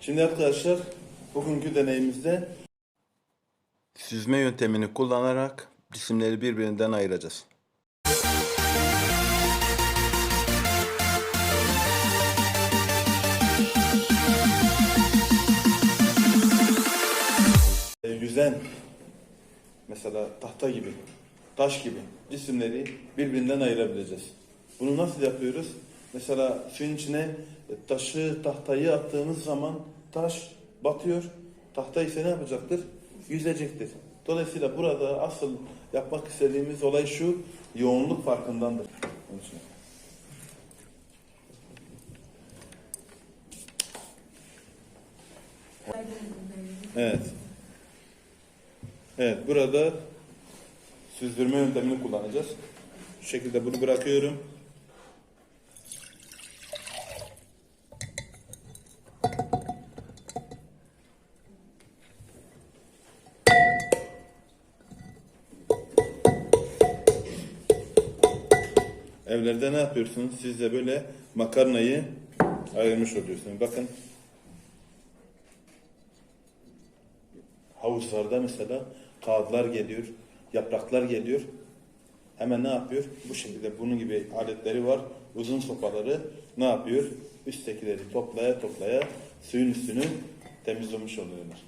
Şimdi arkadaşlar bugünkü deneyimizde süzme yöntemini kullanarak cisimleri birbirinden ayıracağız. E, yüzen mesela tahta gibi, taş gibi cisimleri birbirinden ayırabileceğiz. Bunu nasıl yapıyoruz? Mesela suyun içine taşı, tahtayı attığımız zaman taş batıyor. Tahta ise ne yapacaktır? Yüzecektir. Dolayısıyla burada asıl yapmak istediğimiz olay şu, yoğunluk farkındandır. Onun için. Evet. Evet, burada süzdürme yöntemini kullanacağız. Şu şekilde bunu bırakıyorum. Evlerde ne yapıyorsunuz? Siz de böyle makarnayı ayırmış oluyorsunuz. Bakın havuzlarda mesela kağıtlar geliyor, yapraklar geliyor. Hemen ne yapıyor? Bu şekilde bunun gibi aletleri var. Uzun sopaları ne yapıyor? Üsttekileri toplaya toplaya suyun üstünü temizlemiş oluyorlar.